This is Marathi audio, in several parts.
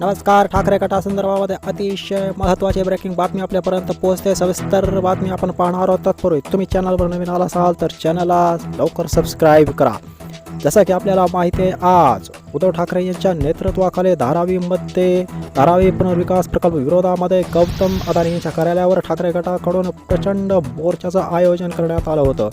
नमस्कार ठाकरे गटासंदर्भामध्ये अतिशय महत्त्वाची ब्रेकिंग बातमी आपल्यापर्यंत पोहोचते. सविस्तर बातमी आपण पाहणार आहोत तत्पूर्वी. तुम्ही चॅनलवर नवीन आला असाल तर चॅनलला लवकर सबस्क्राईब करा. जसं की आपल्याला माहिती आहे आज उद्धव ठाकरे यांच्या नेतृत्वाखाली धारावीमध्ये धारावी पुनर्विकास प्रकल्प विरोधामध्ये गौतम अदानी यांच्या कार्यालयावर ठाकरे गटाकडून प्रचंड मोर्चाचं आयोजन करण्यात आलं होतं.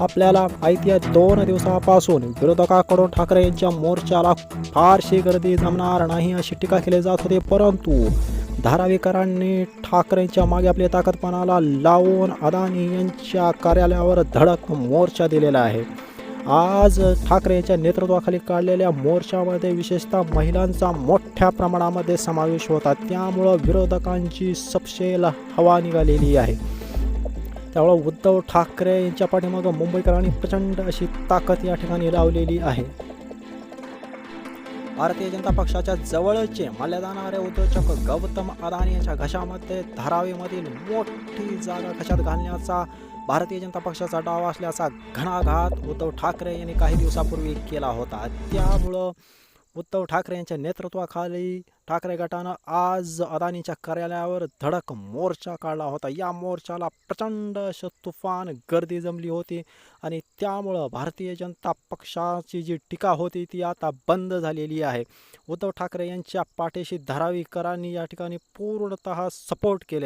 आपल्याला माहिती आहे दोन दिवसापासून विरोधकाकडून ठाकरे यांच्या मोर्चाला फारशी गर्दी जमणार नाही अशी टीका केली जात होती परंतु धारावीकरांनी ठाकरेंच्या मागे आपल्या ताकदपणाला लावून अदानी यांच्या कार्यालयावर धडक मोर्चा दिलेला आहे. आज ठाकरे यांच्या नेतृत्वाखाली काढलेल्या मोर्चामध्ये विशेषतः महिलांचा मोठ्या प्रमाणामध्ये समावेश होता. त्यामुळं विरोधकांची सपशेल हवा निघालेली आहे. त्यामुळे उद्धव ठाकरे यांच्या पाठीमागं मुंबईकरांनी प्रचंड अशी ताकद या ठिकाणी लावलेली आहे. भारतीय जनता पक्षाच्या जवळचे मानल्या जाणारे उद्योजक गौतम अदानी यांच्या घशामध्ये धारावीमधील मोठी जागा घशात घालण्याचा भारतीय जनता पक्षाचा डाव असल्याचा घणाघात उद्धव ठाकरे यांनी काही दिवसापूर्वी केला होता. त्यामुळं उद्धव ठाकरे यांच्या नेतृत्वाखाली ठाकरे गटानं आज अदानीच्या कार्यालयावर धडक मोर्चा काढला होता. या मोर्चाला प्रचंड असं तुफान गर्दी जमली होती आणि त्यामुळं भारतीय जनता पक्षाची जी टीका होती ती आता बंद झालेली आहे. उद्धव ठाकरे यांच्या पाठीशी धारावीकरांनी या ठिकाणी पूर्णतः सपोर्ट केले.